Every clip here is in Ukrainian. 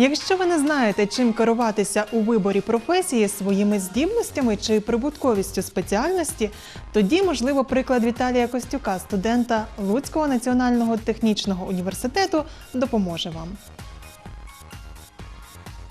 Якщо ви не знаєте, чим керуватися у виборі професії своїми здібностями чи прибутковістю спеціальності, тоді, можливо, приклад Віталія Костюка, студента Луцького національного технічного університету, допоможе вам.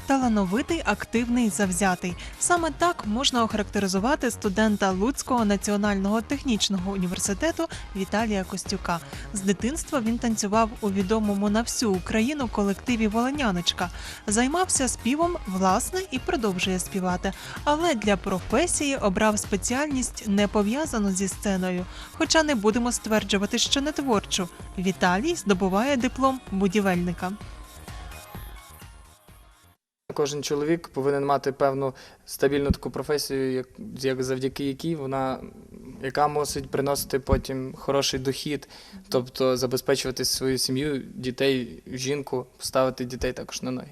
Талановитий, активний, завзятий. Саме так можна охарактеризувати студента Луцького національного технічного університету Віталія Костюка. З дитинства він танцював у відомому на всю Україну колективі Волоняночка, займався співом власне і продовжує співати. Але для професії обрав спеціальність не пов'язану зі сценою. Хоча не будемо стверджувати, що не творчу. Віталій здобуває диплом будівельника. Кожен чоловік повинен мати певну стабільну таку професію, як, як завдяки якій вона яка мусить приносити потім хороший дохід, тобто забезпечувати свою сім'ю, дітей, жінку, поставити дітей також на ноги.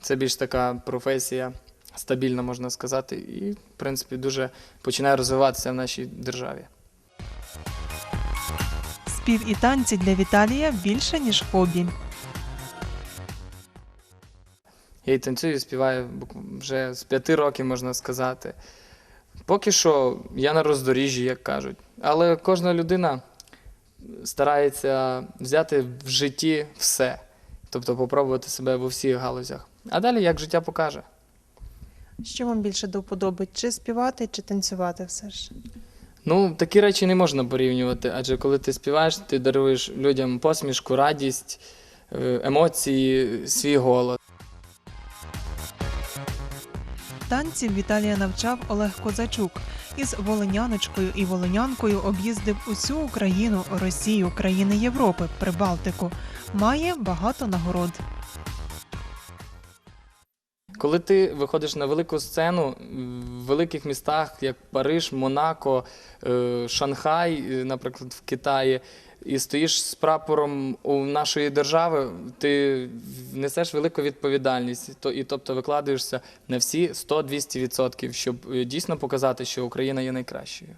Це більш така професія стабільна, можна сказати, і, в принципі, дуже починає розвиватися в нашій державі. Спів і танці для Віталія більше ніж хобі. Я і танцюю, і співаю вже з п'яти років, можна сказати. Поки що я на роздоріжжі, як кажуть. Але кожна людина старається взяти в житті все, тобто попробувати себе в усіх галузях. А далі як життя покаже. Що вам більше до вподоби? Чи співати, чи танцювати все ж? Ну, такі речі не можна порівнювати, адже коли ти співаєш, ти даруєш людям посмішку, радість, е, емоції, свій голос. Танців Віталія навчав Олег Козачук. Із волиняночкою і волинянкою об'їздив усю Україну, Росію, країни Європи, Прибалтику. Має багато нагород. Коли ти виходиш на велику сцену в великих містах, як Париж, Монако, е, Шанхай, е, наприклад, в Китаї, і стоїш з прапором у нашої держави, ти несеш велику відповідальність, то і тобто викладаєшся на всі 100-200%, щоб е, дійсно показати, що Україна є найкращою.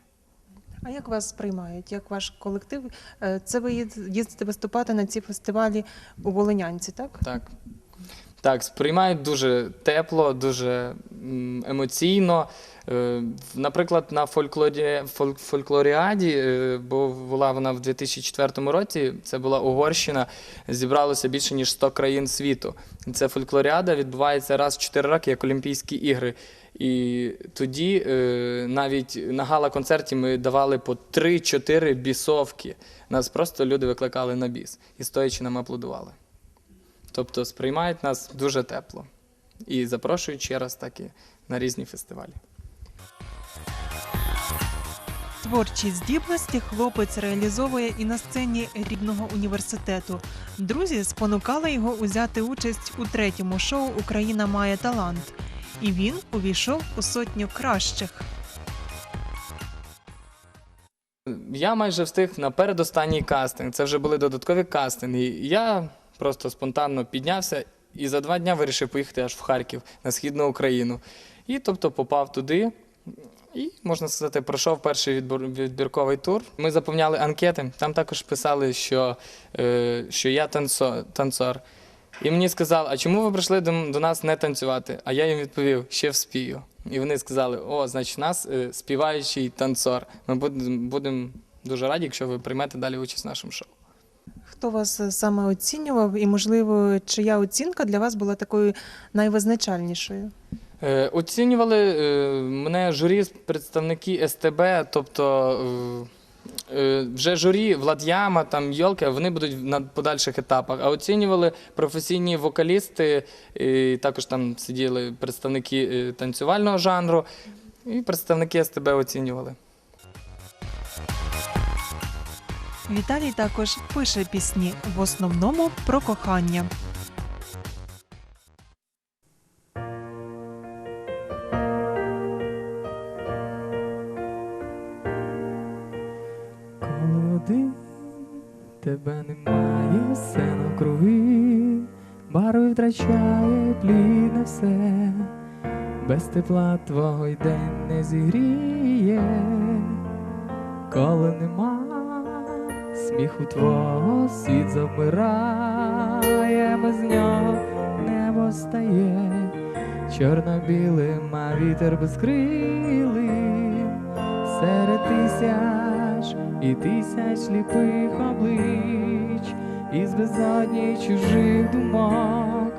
А як вас сприймають? Як ваш колектив? Це ви їздите виступати на ці фестивалі у Волинянці, так? Так. Так, сприймають дуже тепло, дуже емоційно. Е, Наприклад, на фольклорі, фоль- фольклоріаді, е, бо була вона в 2004 році, це була Угорщина, зібралося більше ніж 100 країн світу. Це фольклоріада відбувається раз в 4 роки, як Олімпійські ігри. І тоді е, навіть на гала-концерті ми давали по 3-4 бісовки. Нас просто люди викликали на біс і стоячи нам аплодували. Тобто сприймають нас дуже тепло і запрошують ще раз так і на різні фестивалі. Творчі здібності хлопець реалізовує і на сцені рідного університету. Друзі спонукали його узяти участь у третьому шоу Україна має талант. І він увійшов у сотню кращих. Я майже встиг на передостанній кастинг. Це вже були додаткові кастинги. Я просто спонтанно піднявся і за два дня вирішив поїхати аж в Харків на східну Україну. І тобто попав туди. І, можна сказати, пройшов перший відбірковий тур. Ми заповняли анкети. Там також писали, що, е, що я танцо, танцор. І мені сказали, а чому ви прийшли до, нас не танцювати? А я їм відповів, ще вспію. І вони сказали: о, значить, нас е, співаючий танцор. Ми будемо будем дуже раді, якщо ви приймете далі участь в нашому шоу. Хто вас саме оцінював, і можливо, чия оцінка для вас була такою найвизначальнішою? Е, оцінювали е, мене журі представники СТБ, тобто е, вже журі Влад'яма, там Йолка, вони будуть на подальших етапах. А оцінювали професійні вокалісти, і також там сиділи представники танцювального жанру, і представники СТБ оцінювали. Віталій також пише пісні, в основному про кохання. Коли тебе немає, все навкруги, барви втрачає пліне все, без тепла твого й день не зігріє, коли нема сміху твого світ завмирає без нього, небо постає чорно-білим, а вітер безкрилим серед тисяч і тисяч сліпих облич, із безодні чужих думок.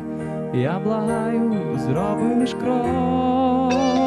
Я благаю, зроби лиш крок.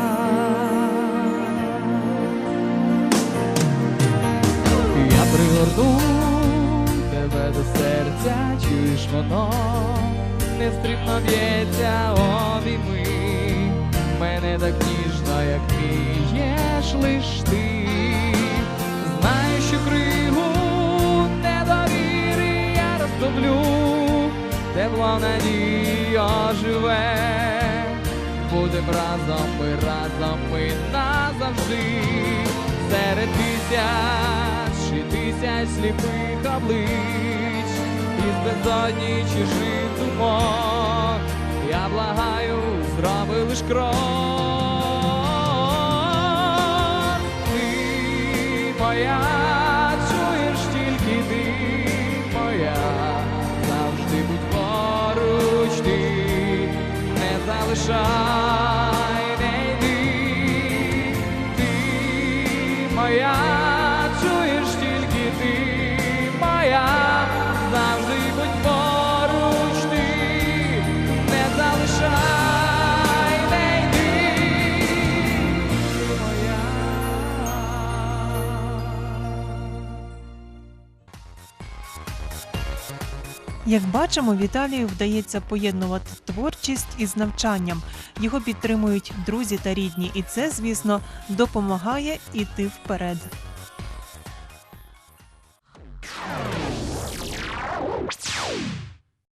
Воно, нестрібно б'ється, обійми мене так ніжно, як вмієш лиш ти. Знаю, що кригу недовіри я розтоплю, тепло надії оживе. Будем разом, ми разом, ми назавжди серед тисяч і тисяч сліпих облич із безодні чужих думок. Я благаю, зроби лиш крок. Ти моя, чуєш тільки ти моя, завжди будь поруч ти, не залишай, Як бачимо, Віталію вдається поєднувати творчість із навчанням. Його підтримують друзі та рідні, і це, звісно, допомагає іти вперед.